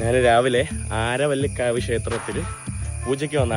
ഞാൻ രാവിലെ ആരവല്ലിക്കാവ് ക്ഷേത്രത്തിൽ പൂജയ്ക്ക് വന്ന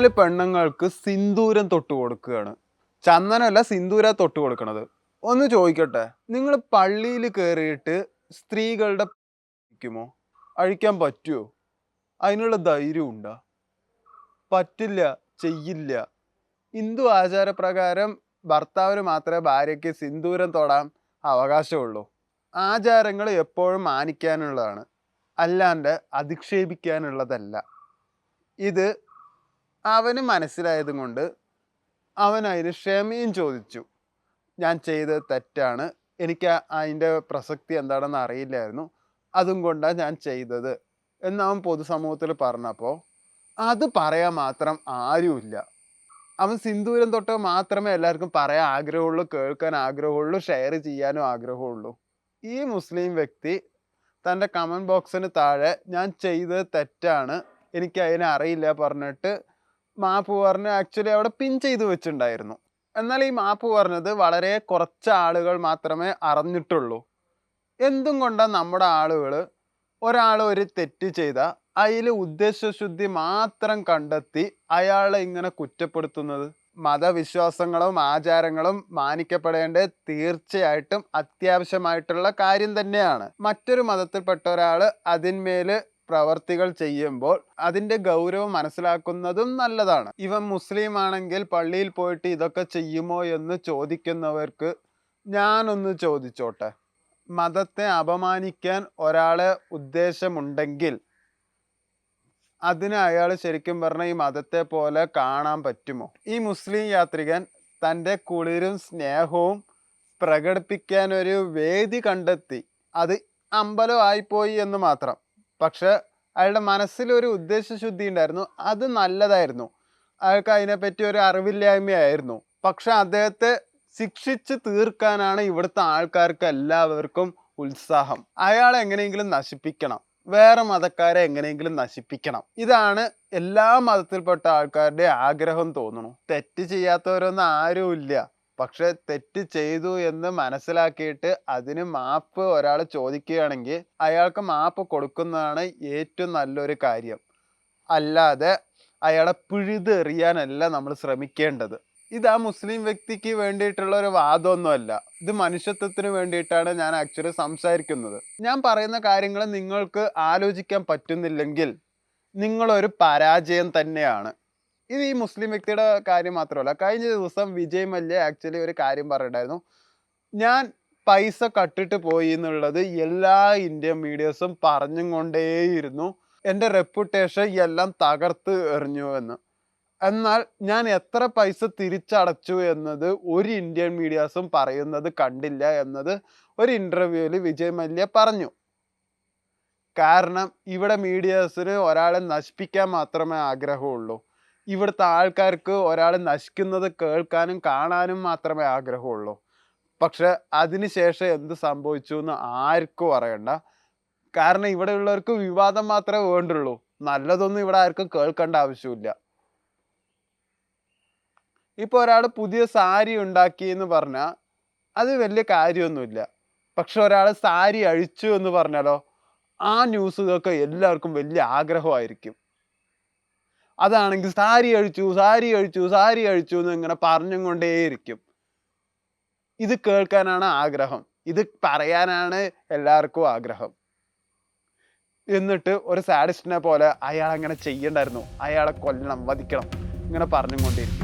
മൂന്നാൽ പെണ്ണുങ്ങൾക്ക് സിന്ദൂരം തൊട്ട് കൊടുക്കുകയാണ്. ചന്ദനമല്ല സിന്ദൂര തൊട്ട് കൊടുക്കണത്. ഒന്ന് ചോദിക്കട്ടെ നിങ്ങൾ പള്ളിയിൽ കയറിയിട്ട് സ്ത്രീകളുടെ അഴിക്കുമോ? അഴിക്കാൻ പറ്റുമോ അതിനുള്ള ധൈര്യം ഉണ്ടോ? പറ്റില്ല ചെയ്യില്ല. ഹിന്ദു ആചാരപ്രകാരം ഭർത്താവിന് മാത്രമേ ഭാര്യയ്ക്ക് സിന്ദൂരം തൊടാൻ അവകാശമുള്ളൂ. ആചാരങ്ങൾ എപ്പോഴും മാനിക്കാനുള്ളതാണ്. അല്ലാണ്ട് അധിക്ഷേപിക്കാനുള്ളതല്ല. ഇത് അവന് മനസ്സിലായതും കൊണ്ട് അവൻ അതിന് ക്ഷമയും ചോദിച്ചു. ഞാൻ ചെയ്തത് തെറ്റാണ്. എനിക്ക് അതിന്റെ പ്രസക്തി എന്താണെന്ന് അറിയില്ലായിരുന്നു. അതും കൊണ്ടാണ് ഞാൻ ചെയ്തത് എന്ന് അവൻ പൊതുസമൂഹത്തിൽ പറഞ്ഞപ്പോൾ അത് പറയാൻ മാത്രം ആരുമില്ല. അവൻ സിന്ദൂരം തൊട്ട് മാത്രമേ എല്ലാവർക്കും പറയാൻ ആഗ്രഹമുള്ളൂ കേൾക്കാൻ ആഗ്രഹമുള്ളൂ ഷെയർ ചെയ്യാനും ആഗ്രഹമുള്ളൂ. ഈ മുസ്ലിം വ്യക്തി തന്റെ കമന്റ് ബോക്സിന് താഴെ ഞാൻ ചെയ്തത് തെറ്റാണ്. എനിക്ക് അതിനെ അറിയില്ല പറഞ്ഞിട്ട് മാപ്പ് പറഞ്ഞ് ആക്ച്വലി അവിടെ പിൻ ചെയ്ത് വെച്ചിട്ടുണ്ടായിരുന്നു. എന്നാൽ ഈ മാപ്പ് പറഞ്ഞത് വളരെ കുറച്ച് ആളുകൾ മാത്രമേ അറിഞ്ഞിട്ടുള്ളൂ. എന്തും കൊണ്ടാണ് നമ്മുടെ ആളുകൾ ഒരാൾ ഒരു തെറ്റ് ചെയ്ത അതിൽ ഉദ്ദേശശുദ്ധി മാത്രം കണ്ടെത്തി അയാളെ ഇങ്ങനെ കുറ്റപ്പെടുത്തുന്നത്. മതവിശ്വാസങ്ങളും ആചാരങ്ങളും മാനിക്കപ്പെടേണ്ടത് തീർച്ചയായിട്ടും അത്യാവശ്യമായിട്ടുള്ള കാര്യം തന്നെയാണ്. മറ്റൊരു മതത്തിൽപ്പെട്ട ഒരാൾ അതിന്മേൽ പ്രവർത്തികൾ ചെയ്യുമ്പോൾ അതിന്റെ ഗൗരവം മനസ്സിലാക്കുന്നതും നല്ലതാണ്. ഇവൻ മുസ്ലിം ആണെങ്കിൽ പള്ളിയിൽ പോയിട്ട് ഇതൊക്കെ ചെയ്യുമോ എന്ന് ചോദിക്കുന്നവർക്ക് ഞാനൊന്ന് ചോദിച്ചോട്ടെ. മതത്തെ അപമാനിക്കാൻ ഒരാളെ ഉദ്ദേശമുണ്ടെങ്കിൽ അതിന് അയാൾ ശരിക്കും പറഞ്ഞാൽ ഈ മതത്തെ പോലെ കാണാൻ പറ്റുമോ? ഈ മുസ്ലിം യാത്രികൻ തന്റെ കുളിരും സ്നേഹവും പ്രകടിപ്പിക്കാൻ ഒരു വേദി കണ്ടെത്തി. അത് അമ്പലം ആയിപ്പോയി എന്ന് മാത്രം. പക്ഷെ അയാളുടെ മനസ്സിലൊരു ഉദ്ദേശശുദ്ധി ഉണ്ടായിരുന്നു അത് നല്ലതായിരുന്നു. അയാൾക്ക് അതിനെപ്പറ്റി ഒരു അറിവില്ലായ്മയായിരുന്നു. പക്ഷെ അദ്ദേഹത്തെ ശിക്ഷിച്ച് തീർക്കാനാണ് ഇവിടുത്തെ ആൾക്കാർക്ക് എല്ലാവർക്കും ഉത്സാഹം. അയാളെ എങ്ങനെയെങ്കിലും നശിപ്പിക്കണം. വേറെ മതക്കാരെ എങ്ങനെയെങ്കിലും നശിപ്പിക്കണം. ഇതാണ് എല്ലാ മതത്തിൽപ്പെട്ട ആൾക്കാരുടെ ആഗ്രഹം തോന്നുന്നു. തെറ്റ് ചെയ്യാത്തവരൊന്നും ആരുമില്ല. പക്ഷെ തെറ്റ് ചെയ്തു എന്ന് മനസ്സിലാക്കിയിട്ട് അതിന് മാപ്പ് ഒരാൾ ചോദിക്കുകയാണെങ്കിൽ അയാൾക്ക് മാപ്പ് കൊടുക്കുന്നതാണ് ഏറ്റവും നല്ലൊരു കാര്യം. അല്ലാതെ അയാളെ പിഴുതെറിയാനല്ല നമ്മൾ ശ്രമിക്കേണ്ടത്. ഇത് ആ മുസ്ലിം വ്യക്തിക്ക് വേണ്ടിയിട്ടുള്ള ഒരു വാദമൊന്നുമല്ല. ഇത് മനുഷ്യത്വത്തിന് വേണ്ടിയിട്ടാണ് ഞാൻ ആക്ച്വലി സംസാരിക്കുന്നത്. ഞാൻ പറയുന്ന കാര്യങ്ങൾ നിങ്ങൾക്ക് ആലോചിക്കാൻ പറ്റുന്നില്ലെങ്കിൽ നിങ്ങളൊരു പരാജയം തന്നെയാണ്. ഇത് ഈ മുസ്ലിം വ്യക്തിയുടെ കാര്യം മാത്രമല്ല കഴിഞ്ഞ ദിവസം വിജയ് മല്യ ആക്ച്വലി ഒരു കാര്യം പറഞ്ഞിട്ടുണ്ടായിരുന്നു. ഞാൻ പൈസ കട്ടിട്ട് പോയി എന്നുള്ളത് എല്ലാ ഇന്ത്യൻ മീഡിയസും പറഞ്ഞും കൊണ്ടേയിരുന്നു. എന്റെ റെപ്യൂട്ടേഷൻ എല്ലാം തകർത്ത് എറിഞ്ഞു എന്ന്. എന്നാൽ ഞാൻ എത്ര പൈസ തിരിച്ചടച്ചു എന്നത് ഒരു ഇന്ത്യൻ മീഡിയാസും പറയുന്നത് കണ്ടില്ല എന്നത് ഒരു ഇന്റർവ്യൂവിൽ വിജയ് മല്യ പറഞ്ഞു. കാരണം ഇവിടെ മീഡിയാസിന് ഒരാളെ നശിപ്പിക്കാൻ മാത്രമേ ആഗ്രഹമുള്ളൂ. ഇവിടുത്തെ ആൾക്കാർക്ക് ഒരാൾ നശിക്കുന്നത് കേൾക്കാനും കാണാനും മാത്രമേ ആഗ്രഹമുള്ളൂ. പക്ഷെ അതിനുശേഷം എന്ത് സംഭവിച്ചു എന്ന് ആർക്കും അറിയണ്ട. കാരണം ഇവിടെ ഉള്ളവർക്ക് വിവാദം മാത്രമേ വേണ്ടുള്ളൂ. നല്ലതൊന്നും ഇവിടെ ആർക്കും കേൾക്കേണ്ട ആവശ്യമില്ല. ഇപ്പൊ ഒരാൾ പുതിയ സാരി ഉണ്ടാക്കി എന്ന് പറഞ്ഞാൽ അത് വലിയ കാര്യമൊന്നുമില്ല. പക്ഷെ ഒരാൾ സാരി അഴിച്ചു എന്ന് പറഞ്ഞാലോ ആ ന്യൂസുകൾക്ക് എല്ലാവർക്കും വലിയ ആഗ്രഹമായിരിക്കും. അതാണെങ്കിൽ സാരി അഴിച്ചു സാരി അഴിച്ചു സാരി അഴിച്ചു എന്ന് ഇങ്ങനെ പറഞ്ഞും കൊണ്ടേയിരിക്കും ഇത് കേൾക്കാനാണ് ആഗ്രഹം. ഇത് പറയാനാണ് എല്ലാവർക്കും ആഗ്രഹം. എന്നിട്ട് ഒരു സാഡിസ്റ്റിനെ പോലെ അയാൾ അങ്ങനെ ചെയ്യണ്ടായിരുന്നു. അയാളെ കൊല്ലണം വധിക്കണം ഇങ്ങനെ പറഞ്ഞും കൊണ്ടിരിക്കും